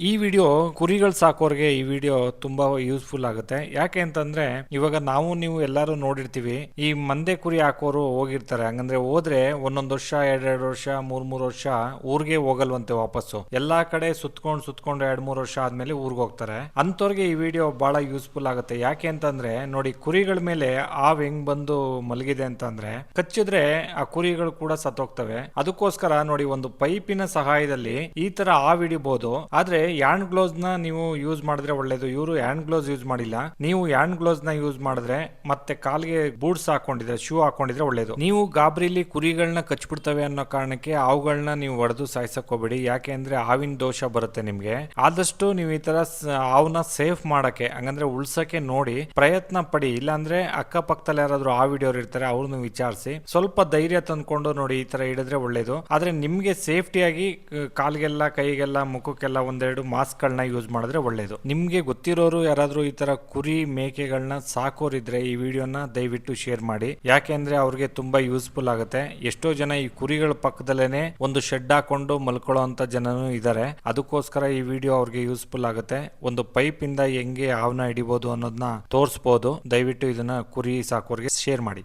ಈ ವಿಡಿಯೋ ಕುರಿಗಳು ಸಾಕೋರಿಗೆ ಈ ವಿಡಿಯೋ ತುಂಬಾ ಯೂಸ್ಫುಲ್ ಆಗುತ್ತೆ. ಯಾಕೆ ಅಂತಂದ್ರೆ, ಇವಾಗ ನಾವು ನೀವು ಎಲ್ಲರೂ ನೋಡಿರ್ತೀವಿ, ಈ ಮಂದೆ ಕುರಿ ಹಾಕೋರು ಹೋಗಿರ್ತಾರೆ. ಹಂಗಂದ್ರೆ ಹೋದ್ರೆ ಒಂದೊಂದ್ ವರ್ಷ, ಎರಡೆರಡು ವರ್ಷ, ಮೂರ್ ಮೂರ್ ವರ್ಷ ಊರಿಗೆ ಹೋಗಲ್ವಂತೆ ವಾಪಸ್ಸು. ಎಲ್ಲಾ ಕಡೆ ಸುತ್ಕೊಂಡು ಸುತ್ಕೊಂಡು ಎರಡ್ ಮೂರ್ ವರ್ಷ ಆದ್ಮೇಲೆ ಊರಿಗೆ ಹೋಗ್ತಾರೆ. ಅಂತವ್ರಿಗೆ ಈ ವಿಡಿಯೋ ಬಹಳ ಯೂಸ್ಫುಲ್ ಆಗುತ್ತೆ. ಯಾಕೆ ಅಂತಂದ್ರೆ, ನೋಡಿ ಕುರಿಗಳ ಮೇಲೆ ಹಾವ್ ಹೆಂಗ್ ಬಂದು ಮಲಗಿದೆ ಅಂತಂದ್ರೆ, ಕಚ್ಚಿದ್ರೆ ಆ ಕುರಿಗಳು ಕೂಡ ಸತ್ತೋಗ್ತವೆ. ಅದಕ್ಕೋಸ್ಕರ ನೋಡಿ ಒಂದು ಪೈಪಿನ ಸಹಾಯದಲ್ಲಿ ಈ ತರ ಹಾವ್ ಹಿಡಿಬಹುದು ಆದ್ರೆ ಹ್ಯಾಂಡ್ ಗ್ಲೌಸ್ನ ನೀವು ಯೂಸ್ ಮಾಡಿದ್ರೆ ಒಳ್ಳೇದು. ಇವರು ಹ್ಯಾಂಡ್ ಗ್ಲೌಸ್ ಯೂಸ್ ಮಾಡಿಲ್ಲ. ನೀವು ಹ್ಯಾಂಡ್ ಗ್ಲೌಸ್ನ ಯೂಸ್ ಮಾಡಿದ್ರೆ ಮತ್ತೆ ಕಾಲ್ಗೆ ಬೂಟ್ಸ್ ಹಾಕೊಂಡಿದ್ರೆ ಶೂ ಹಾಕೊಂಡಿದ್ರೆ ಒಳ್ಳೇದು. ನೀವು ಗಾಬರಿಲಿ ಕುರಿಗಳನ್ನ ಕಚ್ಬಿಡ್ತವೆ ಅನ್ನೋ ಕಾರಣಕ್ಕೆ ಅವುಗಳನ್ನ ನೀವು ಹೊಡೆದು ಸಾಯಿಸಕ್ ಹೋಗ್ಬೇಡಿ. ಯಾಕೆ ಅಂದ್ರೆ ಹಾವಿನ ದೋಷ ಬರುತ್ತೆ ನಿಮ್ಗೆ. ಆದಷ್ಟು ನೀವು ಈ ತರ ಹಾವನ್ನ ಹಾವ್ನ ಸೇಫ್ ಮಾಡಕ್ಕೆ, ಹಂಗಂದ್ರೆ ಉಳ್ಸಕ್ಕೆ ನೋಡಿ ಪ್ರಯತ್ನ ಪಡಿ. ಇಲ್ಲಾಂದ್ರೆ ಅಕ್ಕಪಕ್ಕದಲ್ಲಿ ಯಾರಾದ್ರೂ ಆ ವಿಡಿಯೋರು ಇರ್ತಾರೆ ಅವ್ರನ್ನ ವಿಚಾರಿಸಿ. ಸ್ವಲ್ಪ ಧೈರ್ಯ ತಂದ್ಕೊಂಡು ನೋಡಿ ಈ ತರ ಹಿಡಿದ್ರೆ ಒಳ್ಳೇದು. ಆದ್ರೆ ನಿಮ್ಗೆ ಸೇಫ್ಟಿಯಾಗಿ ಕಾಲ್ಗೆಲ್ಲ, ಕೈಗೆಲ್ಲ, ಮುಖಕ್ಕೆಲ್ಲ ಒಂದೆರಡು ಮಾಸ್ಕ್ ಗಳನ್ನ ಯೂಸ್ ಮಾಡಿದ್ರೆ ಒಳ್ಳೇದು. ನಿಮ್ಗೆ ಗೊತ್ತಿರೋರು ಯಾರಾದರೂ ಈ ತರ ಕುರಿ ಮೇಕೆಗಳನ್ನ ಸಾಕೋರಿದ್ರೆ ಈ ವಿಡಿಯೋನ ದಯವಿಟ್ಟು ಶೇರ್ ಮಾಡಿ. ಯಾಕೆಂದ್ರೆ ಅವ್ರಿಗೆ ತುಂಬಾ ಯೂಸ್ಫುಲ್ ಆಗುತ್ತೆ. ಎಷ್ಟೋ ಜನ ಈ ಕುರಿಗಳ ಪಕ್ಕದಲ್ಲೇನೆ ಒಂದು ಶೆಡ್ ಹಾಕೊಂಡು ಮಲ್ಕೊಳ್ಳೋ ಅಂತ ಜನನು ಇದ್ದಾರೆ ಅದಕ್ಕೋಸ್ಕರ ಈ ವಿಡಿಯೋ ಅವ್ರಿಗೆ ಯೂಸ್ಫುಲ್ ಆಗುತ್ತೆ. ಒಂದು ಪೈಪ್ ಇಂದ ಹೆಂಗೆ ಹಾವನ್ನ ಹಿಡಿಬಹುದು ಅನ್ನೋದನ್ನ ತೋರಿಸಬಹುದು ದಯವಿಟ್ಟು ಇದನ್ನ ಕುರಿ ಸಾಕೋರಿಗೆ ಶೇರ್ ಮಾಡಿ.